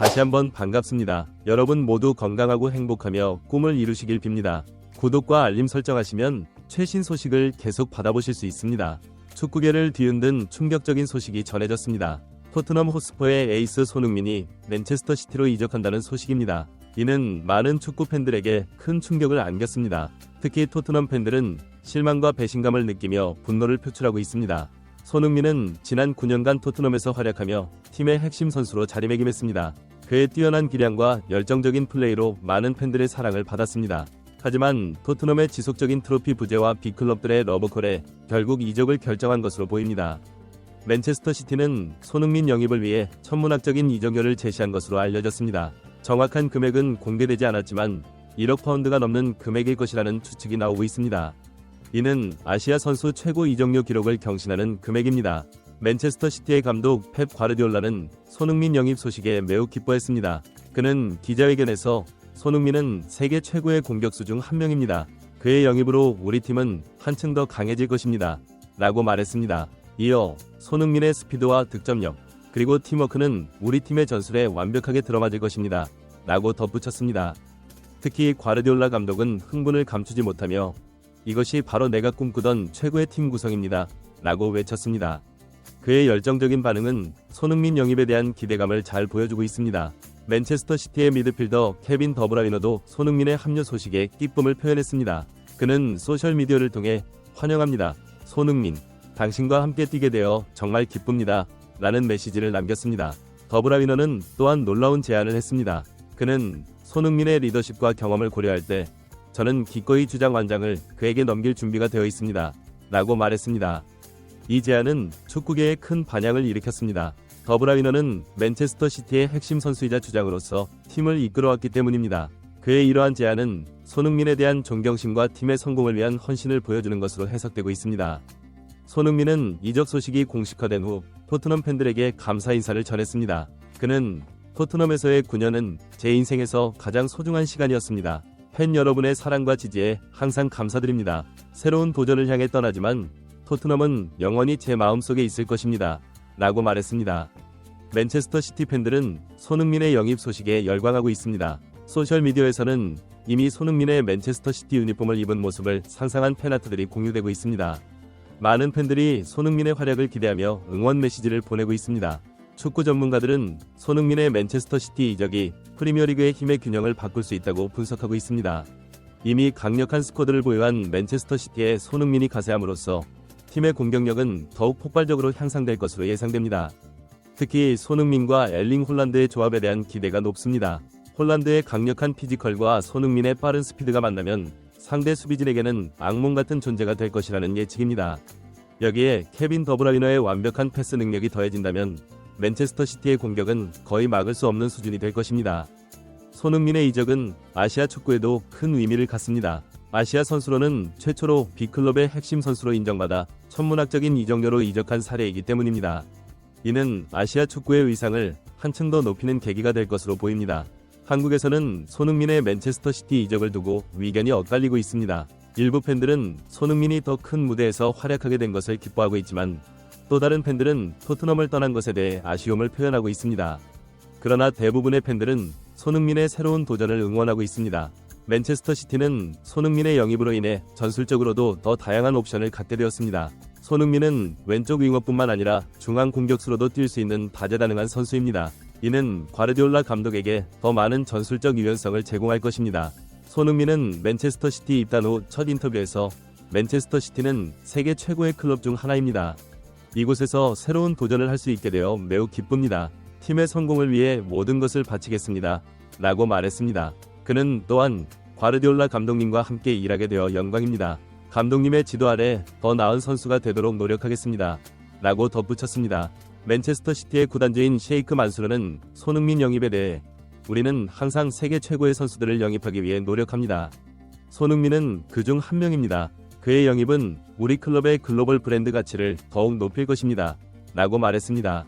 다시 한번 반갑습니다. 여러분 모두 건강하고 행복하며 꿈을 이루시길 빕니다. 구독과 알림 설정하시면 최신 소식을 계속 받아보실 수 있습니다. 축구계를 뒤흔든 충격적인 소식이 전해졌습니다. 토트넘 호스퍼의 에이스 손흥민이 맨체스터 시티로 이적한다는 소식입니다. 이는 많은 축구 팬들에게 큰 충격을 안겼습니다. 특히 토트넘 팬들은 실망과 배신감을 느끼며 분노를 표출하고 있습니다. 손흥민은 지난 9년간 토트넘에서 활약하며 팀의 핵심 선수로 자리매김했습니다. 그의 뛰어난 기량과 열정적인 플레이로 많은 팬들의 사랑을 받았습니다. 하지만 토트넘의 지속적인 트로피 부재와 빅클럽들의 러브콜에 결국 이적을 결정한 것으로 보입니다. 맨체스터 시티는 손흥민 영입을 위해 천문학적인 이적료를 제시한 것으로 알려졌습니다. 정확한 금액은 공개되지 않았지만 1억 파운드가 넘는 금액일 것이라는 추측이 나오고 있습니다. 이는 아시아 선수 최고 이적료 기록을 경신하는 금액입니다. 맨체스터 시티의 감독 펩 과르디올라는 손흥민 영입 소식에 매우 기뻐했습니다. 그는 기자회견에서 손흥민은 세계 최고의 공격수 중 한 명입니다. 그의 영입으로 우리 팀은 한층 더 강해질 것입니다. 라고 말했습니다. 이어 손흥민의 스피드와 득점력, 그리고 팀워크는 우리 팀의 전술에 완벽하게 들어맞을 것입니다. 라고 덧붙였습니다. 특히 과르디올라 감독은 흥분을 감추지 못하며 이것이 바로 내가 꿈꾸던 최고의 팀 구성입니다. 라고 외쳤습니다. 그의 열정적인 반응은 손흥민 영입에 대한 기대감을 잘 보여주고 있습니다. 맨체스터 시티의 미드필더 케빈 더브라이너도 손흥민의 합류 소식에 기쁨을 표현했습니다. 그는 소셜미디어를 통해 환영합니다. 손흥민, 당신과 함께 뛰게 되어 정말 기쁩니다. 라는 메시지를 남겼습니다. 더브라이너는 또한 놀라운 제안을 했습니다. 그는 손흥민의 리더십과 경험을 고려할 때 저는 기꺼이 주장 완장을 그에게 넘길 준비가 되어 있습니다. 라고 말했습니다. 이 제안은 축구계에 큰 반향을 일으켰습니다. 더브라이너는 맨체스터 시티의 핵심 선수이자 주장으로서 팀을 이끌어왔기 때문입니다. 그의 이러한 제안은 손흥민에 대한 존경심과 팀의 성공을 위한 헌신을 보여주는 것으로 해석되고 있습니다. 손흥민은 이적 소식이 공식화된 후 토트넘 팬들에게 감사 인사를 전했습니다. 그는 토트넘에서의 9년은 제 인생에서 가장 소중한 시간이었습니다. 팬 여러분의 사랑과 지지에 항상 감사드립니다. 새로운 도전을 향해 떠나지만 토트넘은 영원히 제 마음속에 있을 것입니다. 라고 말했습니다. 맨체스터 시티 팬들은 손흥민의 영입 소식에 열광하고 있습니다. 소셜미디어에서는 이미 손흥민의 맨체스터 시티 유니폼을 입은 모습을 상상한 팬아트들이 공유되고 있습니다. 많은 팬들이 손흥민의 활약을 기대하며 응원 메시지를 보내고 있습니다. 축구 전문가들은 손흥민의 맨체스터 시티 이적이 프리미어리그의 힘의 균형을 바꿀 수 있다고 분석하고 있습니다. 이미 강력한 스쿼드를 보유한 맨체스터 시티에 손흥민이 가세함으로써 팀의 공격력은 더욱 폭발적으로 향상될 것으로 예상됩니다. 특히 손흥민과 엘링 홀란드의 조합에 대한 기대가 높습니다. 홀란드의 강력한 피지컬과 손흥민의 빠른 스피드가 만나면 상대 수비진에게는 악몽 같은 존재가 될 것이라는 예측입니다. 여기에 케빈 더브라이너의 완벽한 패스 능력이 더해진다면 맨체스터 시티의 공격은 거의 막을 수 없는 수준이 될 것입니다. 손흥민의 이적은 아시아 축구에도 큰 의미를 갖습니다. 아시아 선수로는 최초로 B클럽의 핵심 선수로 인정받아 천문학적인 이적료로 이적한 사례이기 때문입니다. 이는 아시아 축구의 위상을 한층 더 높이는 계기가 될 것으로 보입니다. 한국에서는 손흥민의 맨체스터 시티 이적을 두고 의견이 엇갈리고 있습니다. 일부 팬들은 손흥민이 더 큰 무대에서 활약하게 된 것을 기뻐하고 있지만 또 다른 팬들은 토트넘을 떠난 것에 대해 아쉬움을 표현하고 있습니다. 그러나 대부분의 팬들은 손흥민의 새로운 도전을 응원하고 있습니다. 맨체스터 시티는 손흥민의 영입으로 인해 전술적으로도 더 다양한 옵션을 갖게 되었습니다. 손흥민은 왼쪽 윙어뿐만 아니라 중앙 공격수로도 뛸 수 있는 다재다능한 선수입니다. 이는 과르디올라 감독에게 더 많은 전술적 유연성을 제공할 것입니다. 손흥민은 맨체스터 시티 입단 후 첫 인터뷰에서 맨체스터 시티는 세계 최고의 클럽 중 하나입니다. 이곳에서 새로운 도전을 할 수 있게 되어 매우 기쁩니다. 팀의 성공을 위해 모든 것을 바치겠습니다. 라고 말했습니다. 그는 또한 과르디올라 감독님과 함께 일하게 되어 영광입니다. 감독님의 지도 아래 더 나은 선수가 되도록 노력하겠습니다. 라고 덧붙였습니다. 맨체스터 시티의 구단주인 셰이크 만수르는 손흥민 영입에 대해 우리는 항상 세계 최고의 선수들을 영입하기 위해 노력합니다. 손흥민은 그중 한 명입니다. 그의 영입은 우리 클럽의 글로벌 브랜드 가치를 더욱 높일 것입니다. 라고 말했습니다.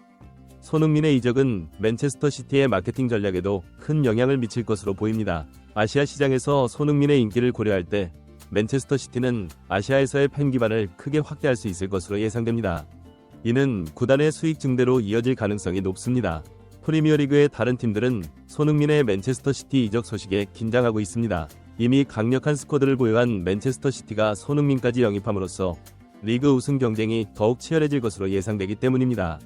손흥민의 이적은 맨체스터 시티의 마케팅 전략에도 큰 영향을 미칠 것으로 보입니다. 아시아 시장에서 손흥민의 인기를 고려할 때 맨체스터 시티는 아시아에서의 팬 기반을 크게 확대할 수 있을 것으로 예상됩니다. 이는 구단의 수익 증대로 이어질 가능성이 높습니다. 프리미어리그의 다른 팀들은 손흥민의 맨체스터 시티 이적 소식에 긴장하고 있습니다. 이미 강력한 스쿼드를 보유한 맨체스터 시티가 손흥민까지 영입함으로써 리그 우승 경쟁이 더욱 치열해질 것으로 예상되기 때문입니다.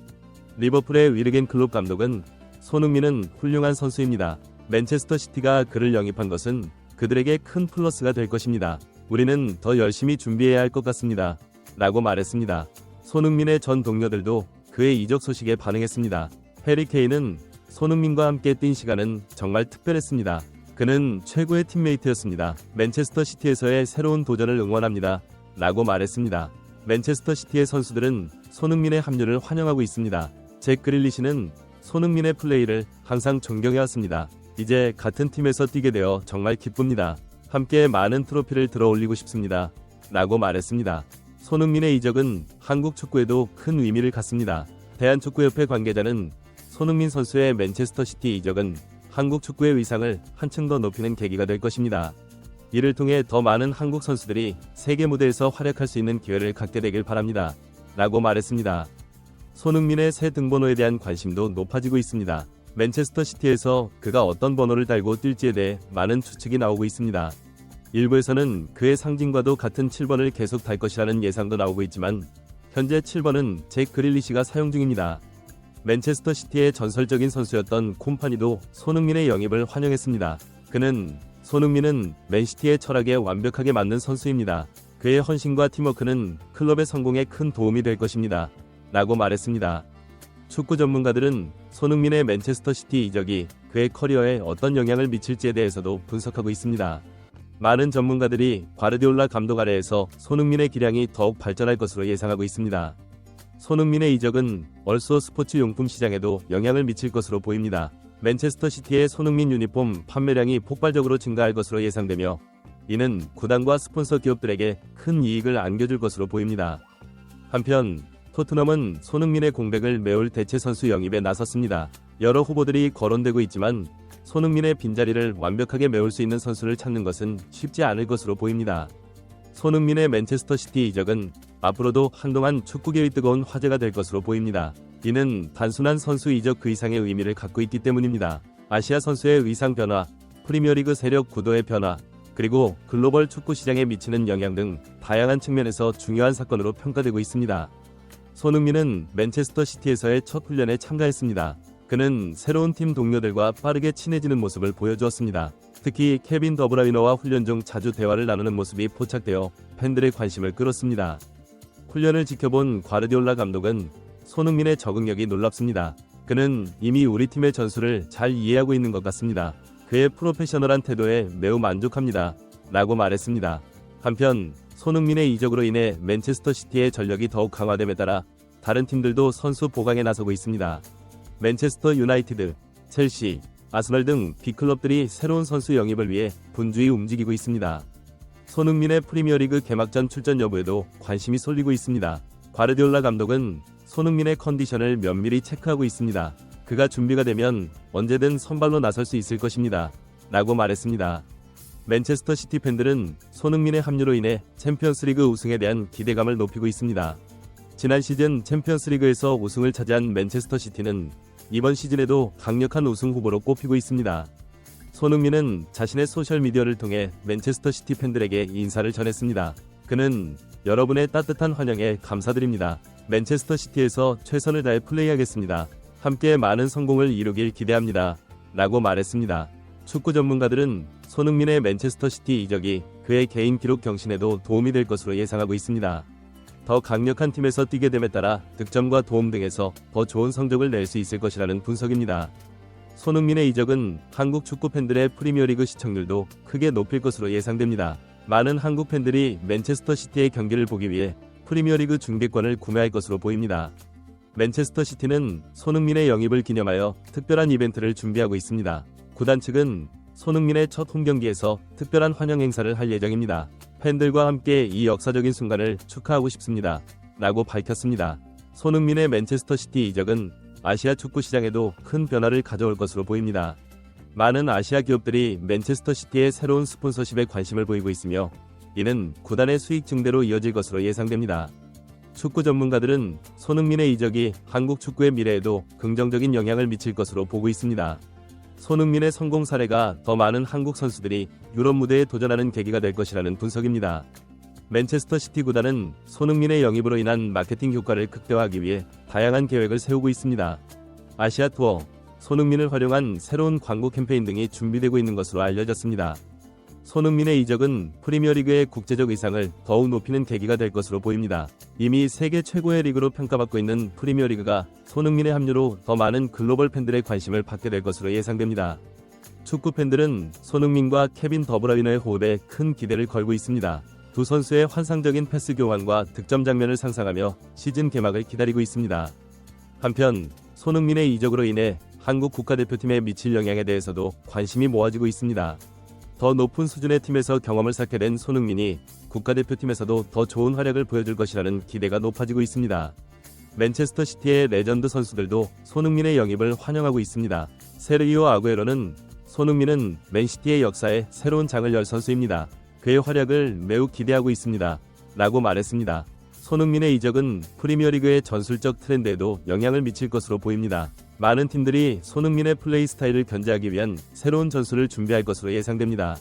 리버풀의 위르겐 클롭 감독은 손흥민은 훌륭한 선수입니다. 맨체스터 시티가 그를 영입한 것은 그들에게 큰 플러스가 될 것입니다. 우리는 더 열심히 준비해야 할 것 같습니다. 라고 말했습니다. 손흥민의 전 동료들도 그의 이적 소식에 반응했습니다. 해리 케인은 손흥민과 함께 뛴 시간은 정말 특별했습니다. 그는 최고의 팀메이트였습니다. 맨체스터 시티에서의 새로운 도전을 응원합니다. 라고 말했습니다. 맨체스터 시티의 선수들은 손흥민의 합류를 환영하고 있습니다. 잭 그릴리시는 손흥민의 플레이를 항상 존경해왔습니다. 이제 같은 팀에서 뛰게 되어 정말 기쁩니다. 함께 많은 트로피를 들어 올리고 싶습니다. 라고 말했습니다. 손흥민의 이적은 한국 축구에도 큰 의미를 갖습니다. 대한축구협회 관계자는 손흥민 선수의 맨체스터 시티 이적은 한국 축구의 위상을 한층 더 높이는 계기가 될 것입니다. 이를 통해 더 많은 한국 선수들이 세계 무대에서 활약할 수 있는 기회를 갖게 되길 바랍니다. 라고 말했습니다. 손흥민의 새 등번호에 대한 관심도 높아지고 있습니다. 맨체스터 시티에서 그가 어떤 번호를 달고 뛸지에 대해 많은 추측이 나오고 있습니다. 일부에서는 그의 상징과도 같은 7번을 계속 달 것이라는 예상도 나오고 있지만 현재 7번은 잭 그릴리시가 사용 중입니다. 맨체스터 시티의 전설적인 선수였던 콤파니도 손흥민의 영입을 환영했습니다. 그는 손흥민은 맨시티의 철학에 완벽하게 맞는 선수입니다. 그의 헌신과 팀워크는 클럽의 성공에 큰 도움이 될 것입니다. 라고 말했습니다. 축구 전문가들은 손흥민의 맨체스터 시티 이적이 그의 커리어에 어떤 영향을 미칠지에 대해서도 분석하고 있습니다. 많은 전문가들이 과르디올라 감독 아래에서 손흥민의 기량이 더욱 발전할 것으로 예상하고 있습니다. 손흥민의 이적은 얼쏘 스포츠 용품 시장에도 영향을 미칠 것으로 보입니다. 맨체스터 시티의 손흥민 유니폼 판매량이 폭발적으로 증가할 것으로 예상되며 이는 구단과 스폰서 기업들에게 큰 이익을 안겨줄 것으로 보입니다. 한편 토트넘은 손흥민의 공백을 메울 대체 선수 영입에 나섰습니다. 여러 후보들이 거론되고 있지만 손흥민의 빈자리를 완벽하게 메울 수 있는 선수를 찾는 것은 쉽지 않을 것으로 보입니다. 손흥민의 맨체스터 시티 이적은 앞으로도 한동안 축구계의 뜨거운 화제가 될 것으로 보입니다. 이는 단순한 선수 이적 그 이상의 의미를 갖고 있기 때문입니다. 아시아 선수의 의상 변화, 프리미어리그 세력 구도의 변화, 그리고 글로벌 축구 시장에 미치는 영향 등 다양한 측면에서 중요한 사건으로 평가되고 있습니다. 손흥민은 맨체스터 시티에서의 첫 훈련에 참가했습니다. 그는 새로운 팀 동료들과 빠르게 친해지는 모습을 보여주었습니다. 특히 케빈 더브라이너와 훈련 중 자주 대화를 나누는 모습이 포착되어 팬들의 관심을 끌었습니다. 훈련을 지켜본 과르디올라 감독은 손흥민의 적응력이 놀랍습니다. 그는 이미 우리 팀의 전술을 잘 이해하고 있는 것 같습니다. 그의 프로페셔널한 태도에 매우 만족합니다. 라고 말했습니다. 한편 손흥민의 이적으로 인해 맨체스터 시티의 전력이 더욱 강화됨에 따라 다른 팀들도 선수 보강에 나서고 있습니다. 맨체스터 유나이티드, 첼시, 아스널 등 B클럽들이 새로운 선수 영입을 위해 분주히 움직이고 있습니다. 손흥민의 프리미어리그 개막전 출전 여부에도 관심이 쏠리고 있습니다. 과르디올라 감독은 손흥민의 컨디션을 면밀히 체크하고 있습니다. 그가 준비가 되면 언제든 선발로 나설 수 있을 것입니다. 라고 말했습니다. 맨체스터 시티 팬들은 손흥민의 합류로 인해 챔피언스리그 우승에 대한 기대감을 높이고 있습니다. 지난 시즌 챔피언스리그에서 우승을 차지한 맨체스터 시티는 이번 시즌에도 강력한 우승 후보로 꼽히고 있습니다. 손흥민은 자신의 소셜 미디어를 통해 맨체스터 시티 팬들에게 인사를 전했습니다. 그는 여러분의 따뜻한 환영에 감사드립니다. 맨체스터 시티에서 최선을 다해 플레이하겠습니다. 함께 많은 성공을 이루길 기대합니다. 라고 말했습니다. 축구 전문가들은 손흥민의 맨체스터 시티 이적이 그의 개인 기록 경신에도 도움이 될 것으로 예상하고 있습니다. 더 강력한 팀에서 뛰게 됨에 따라 득점과 도움 등에서 더 좋은 성적을 낼 수 있을 것이라는 분석입니다. 손흥민의 이적은 한국 축구 팬들의 프리미어리그 시청률도 크게 높일 것으로 예상됩니다. 많은 한국 팬들이 맨체스터 시티의 경기를 보기 위해 프리미어리그 중계권을 구매할 것으로 보입니다. 맨체스터 시티는 손흥민의 영입을 기념하여 특별한 이벤트를 준비하고 있습니다. 구단 측은 손흥민의 첫 홈경기에서 특별한 환영 행사를 할 예정입니다. 팬들과 함께 이 역사적인 순간을 축하하고 싶습니다. 라고 밝혔습니다. 손흥민의 맨체스터 시티 이적은 아시아 축구 시장에도 큰 변화를 가져올 것으로 보입니다. 많은 아시아 기업들이 맨체스터 시티의 새로운 스폰서십에 관심을 보이고 있으며 이는 구단의 수익 증대로 이어질 것으로 예상됩니다. 축구 전문가들은 손흥민의 이적이 한국 축구의 미래에도 긍정적인 영향을 미칠 것으로 보고 있습니다. 손흥민의 성공 사례가 더 많은 한국 선수들이 유럽 무대에 도전하는 계기가 될 것이라는 분석입니다. 맨체스터 시티 구단은 손흥민의 영입으로 인한 마케팅 효과를 극대화하기 위해 다양한 계획을 세우고 있습니다. 아시아 투어, 손흥민을 활용한 새로운 광고 캠페인 등이 준비되고 있는 것으로 알려졌습니다. 손흥민의 이적은 프리미어리그의 국제적 의상을 더욱 높이는 계기가 될 것으로 보입니다. 이미 세계 최고의 리그로 평가받고 있는 프리미어리그가 손흥민의 합류로 더 많은 글로벌 팬들의 관심을 받게 될 것으로 예상됩니다. 축구 팬들은 손흥민과 케빈 더브라이너의 호흡에 큰 기대를 걸고 있습니다. 두 선수의 환상적인 패스 교환과 득점 장면을 상상하며 시즌 개막을 기다리고 있습니다. 한편 손흥민의 이적으로 인해 한국 국가대표팀에 미칠 영향에 대해서도 관심이 모아지고 있습니다. 더 높은 수준의 팀에서 경험을 쌓게 된 손흥민이 국가대표팀에서도 더 좋은 활약을 보여줄 것이라는 기대가 높아지고 있습니다. 맨체스터 시티의 레전드 선수들도 손흥민의 영입을 환영하고 있습니다. 세르이오 아구에로는 손흥민은 맨시티의 역사에 새로운 장을 열 선수입니다. 그의 활약을 매우 기대하고 있습니다. 라고 말했습니다. 손흥민의 이적은 프리미어리그의 전술적 트렌드에도 영향을 미칠 것으로 보입니다. 많은 팀들이 손흥민의 플레이 스타일을 견제하기 위한 새로운 전술을 준비할 것으로 예상됩니다.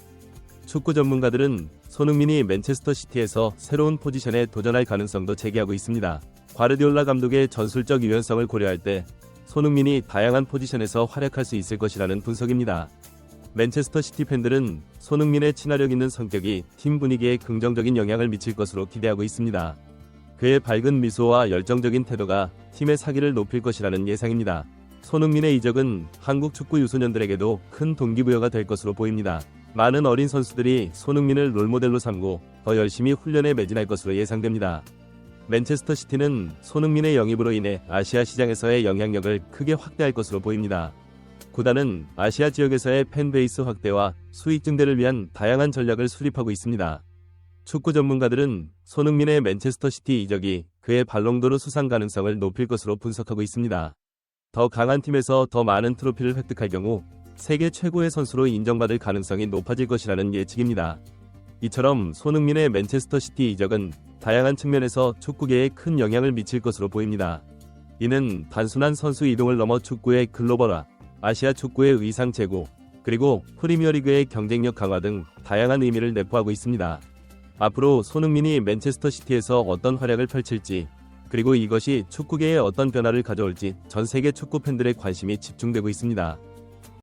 축구 전문가들은 손흥민이 맨체스터 시티에서 새로운 포지션에 도전할 가능성도 제기하고 있습니다. 과르디올라 감독의 전술적 유연성을 고려할 때 손흥민이 다양한 포지션에서 활약할 수 있을 것이라는 분석입니다. 맨체스터 시티 팬들은 손흥민의 친화력 있는 성격이 팀 분위기에 긍정적인 영향을 미칠 것으로 기대하고 있습니다. 그의 밝은 미소와 열정적인 태도가 팀의 사기를 높일 것이라는 예상입니다. 손흥민의 이적은 한국 축구 유소년들에게도 큰 동기부여가 될 것으로 보입니다. 많은 어린 선수들이 손흥민을 롤모델로 삼고 더 열심히 훈련에 매진할 것으로 예상됩니다. 맨체스터 시티는 손흥민의 영입으로 인해 아시아 시장에서의 영향력을 크게 확대할 것으로 보입니다. 구단은 아시아 지역에서의 팬베이스 확대와 수익 증대를 위한 다양한 전략을 수립하고 있습니다. 축구 전문가들은 손흥민의 맨체스터 시티 이적이 그의 발롱도르 수상 가능성을 높일 것으로 분석하고 있습니다. 더 강한 팀에서 더 많은 트로피를 획득할 경우 세계 최고의 선수로 인정받을 가능성이 높아질 것이라는 예측입니다. 이처럼 손흥민의 맨체스터 시티 이적은 다양한 측면에서 축구계에 큰 영향을 미칠 것으로 보입니다. 이는 단순한 선수 이동을 넘어 축구의 글로벌화, 아시아 축구의 의상 제고, 그리고 프리미어리그의 경쟁력 강화 등 다양한 의미를 내포하고 있습니다. 앞으로 손흥민이 맨체스터 시티에서 어떤 활약을 펼칠지, 그리고 이것이 축구계에 어떤 변화를 가져올지 전 세계 축구 팬들의 관심이 집중되고 있습니다.